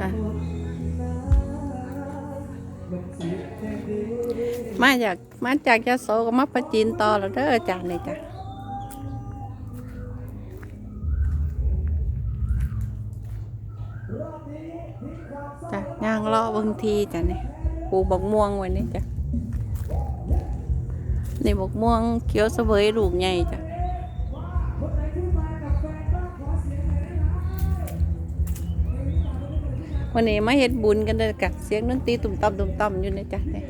จ้ะมาจากมาจากยะโสก็มาประจีนต่อแล้วเด้อจ้ะนี่จ้ะจ้ะย่างเลาะบางทีจ้ะนี่ปลูกบักม่วงไว้นี่จ้ะนี่บักม่วงเขียวเสวยลูกใหญ่จ้ะ วันนี้มาเฮ็ดบุญกันเลยกะเสียงดนตรีตุ่มต่ำตุ่มต่ำอยู่ในะจ๊ะเนี่ย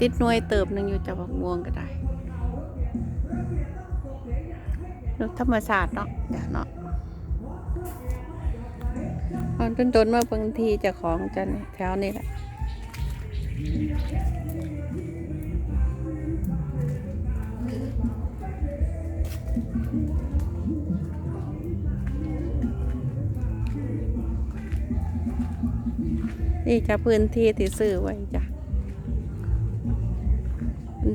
ติดหน่วยเติบหนึ่งอยู่จะบักม่วงก็ได้ธรรมศาสตร์เนาะจ้ะเนาะ ตอนต้นๆว่าบางทีจะของจะนี่แถวนี้แหละนี่จะพื้นที่ที่ซื้อไว้จ้ะ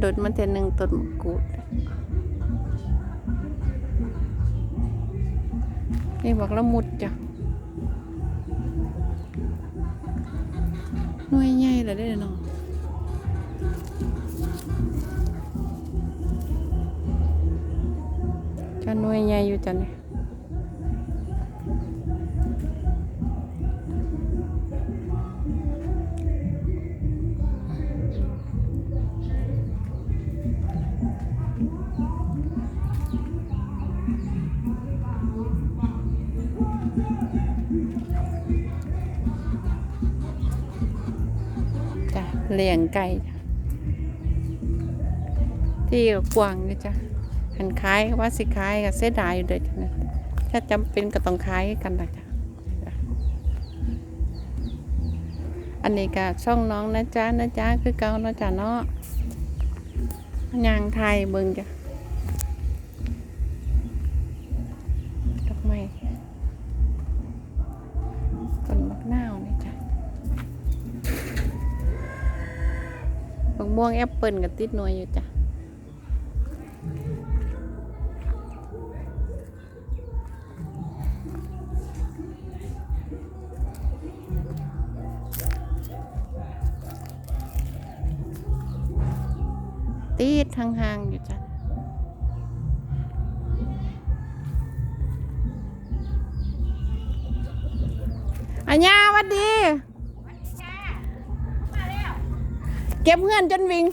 ดดมันแต่หนึ่งต้นมะกรูด นี่บอกละมุดจ้ะ หน่วยใหญ่เลยได้เนาะจะหน่วยใหญ่อยู่จังเลย เลี้ยงไก่จ้ะที่กว้างเลยจ้ะหันขายว่าสิขายกับเสียดายอยู่เด้อจ้ะนะถ้าจำเป็นก็ต้องขายกันนะจ้ะอันนี้ก็ช่องน้องนะจ๊ะนะจ๊ะคือเก่านะจ้ะเนาะยางไทยเบิ่งจ้ะ มะม่วงแอปเปิลกับติดหน่วยอยู่จ้ะติดห่างๆอยู่จ้ะอัญญาวัดดี เก็บเงินจนวิง